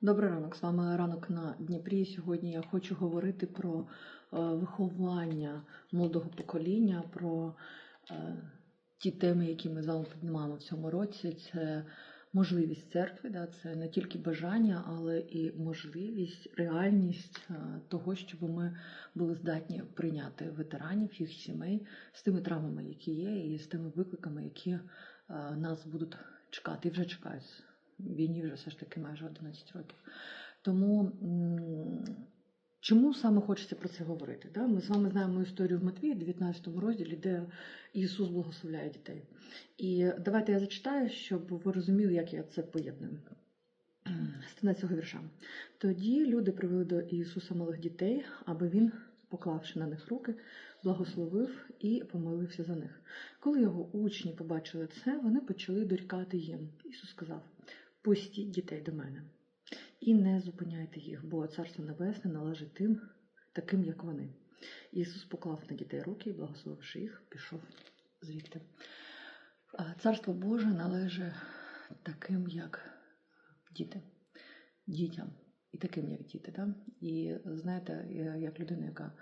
Добрий ранок, з вами ранок на Дніпрі. Сьогодні я хочу говорити про е, виховання молодого покоління, про е, ті теми, які ми з вами піднімаємо в цьому році. Це можливість церкви, да, це не тільки бажання, але і можливість, реальність е, того, щоб ми були здатні прийняти ветеранів, їх сімей з тими травмами, які є, і з тими викликами, які нас будуть чекати і вже чекають війні вже все ж таки майже 11 років. Тому чому саме хочеться про це говорити? Да? Ми з вами знаємо історію в Матвії, 19 розділі, де Ісус благословляє дітей. І давайте я зачитаю, щоб ви розуміли, як я це поєдную. З 13 вірша. Тоді люди привели до Ісуса малих дітей, аби він, поклавши на них руки, благословив і помолився за них. Коли його учні побачили це, вони почали дорікати їм. Ісус сказав: Пустіть дітей до мене і не зупиняйте їх, бо Царство Небесне належить тим, таким, як вони. Ісус поклав на дітей руки і, благословивши їх, пішов звідти. Царство Боже належить таким, як діти, дітям, і таким, як діти. Да? І знаєте, як людина, яка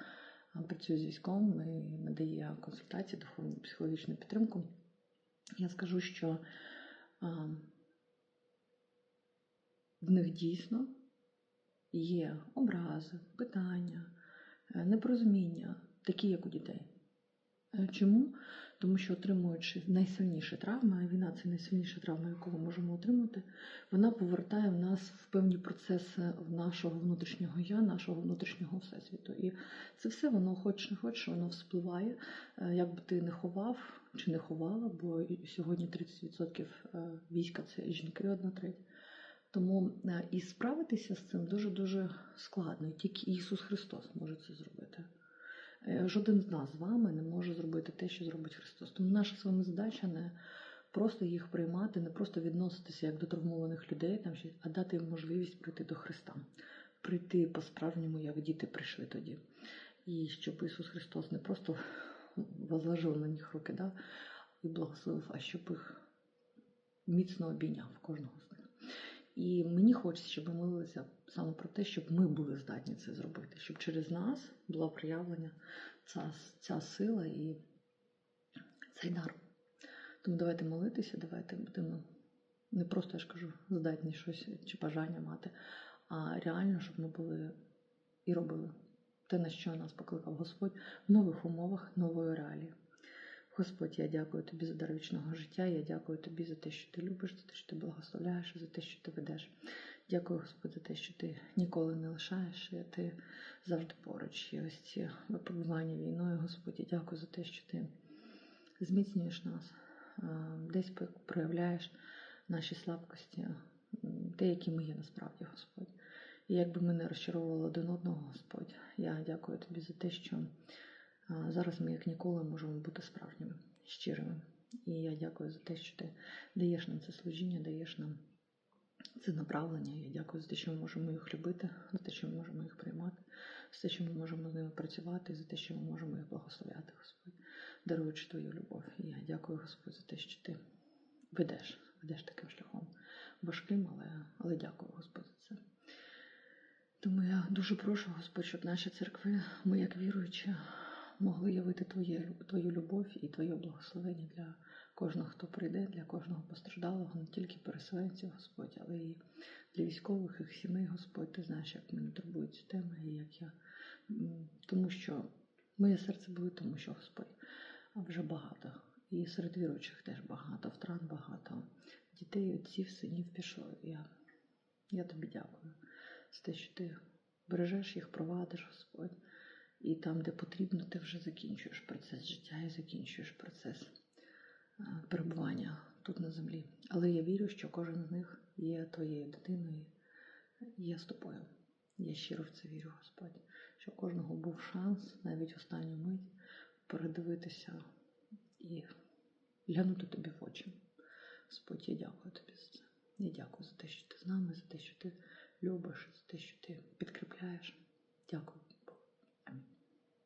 працює з військовим і надає консультації, духовну психологічну підтримку, я скажу, що в них дійсно є образи, питання, е, непорозуміння, такі, як у дітей. Е, Чому? Тому що отримуючи найсильніші травми, а війна це найсильніша травма, яку ми можемо отримати, вона повертає в нас в певні процеси нашого внутрішнього я, нашого внутрішнього всесвіту. І це все воно, хоч не хоч, воно вспливає, Е, як би ти не ховав чи не ховала, бо сьогодні 30% е, війська це жінки, одна треть. Тому е, і справитися з цим дуже-дуже складно. І Тільки Ісус Христос може це зробити. Е, Жоден з нас з вами не може зробити те, що зробить Христос. Тому наша з вами задача не просто їх приймати, не просто відноситися як до травмованих людей, там, а дати їм можливість прийти до Христа, прийти по-справжньому, як діти прийшли тоді. І щоб Ісус Христос не просто возложив на них руки да, і благословив, а щоб їх міцно обійняв кожного з них. І мені хочеться, щоб ми молилися саме про те, щоб ми були здатні це зробити, щоб через нас було проявлення ця, ця сила і цей дар. Тому давайте молитися, давайте будемо не просто, я ж кажу, здатні щось чи бажання мати, а реально, щоб ми були і робили те, на що нас покликав Господь в нових умовах, нової реалії. Господь, я дякую тобі за дар вічного життя. Я дякую тобі за те, що ти любиш, за те, що ти благословляєш, за те, що ти ведеш. Дякую, Господь, за те, що ти ніколи не лишаєш, і ти завжди поруч. І ось ці випробування війною, Господь, я дякую за те, що ти зміцнюєш нас, десь проявляєш наші слабкості, те, які ми є насправді, Господь. І якби ми не розчаровували один одного, Господь, я дякую тобі за те, що зараз ми як ніколи можемо бути справжніми, щирими. І я дякую за те, що ти даєш нам це служіння, даєш нам це направлення. Я дякую за те, що ми можемо їх любити, за те, що ми можемо їх приймати, за те, що ми можемо з ними працювати, за те, що ми можемо їх благословляти, Господь, даруючи твою любов. І я дякую, Господь, за те, що ти ведеш, ведеш таким шляхом важким, але, але дякую, Господь, за це. Тому я дуже прошу, Господь, щоб наші церкви, ми як віруючі, могли явити Твоє, Твою любов і Твоє благословення для кожного, хто прийде, для кожного постраждалого, не тільки переселенців, Господь, але і для військових, їх сімей, Господь. Ти знаєш, як мене турбують ці теми, і як я. Тому що моє серце болить, тому що Господь вже багато. І серед віруючих теж багато, втрат багато. Дітей, отців, синів пішло. Я, я тобі дякую за те, що ти бережеш їх, провадиш, Господь. І там, де потрібно, ти вже закінчуєш процес життя і закінчуєш процес перебування тут на землі. Але я вірю, що кожен з них є твоєю дитиною, є з тобою. Я щиро в це вірю, Господь, що кожного був шанс навіть останню мить передивитися і глянути тобі в очі. Господь, я дякую тобі за це. Я дякую за те, що ти з нами, за те, що ти любиш, за те, що ти підкріпляєш. Дякую.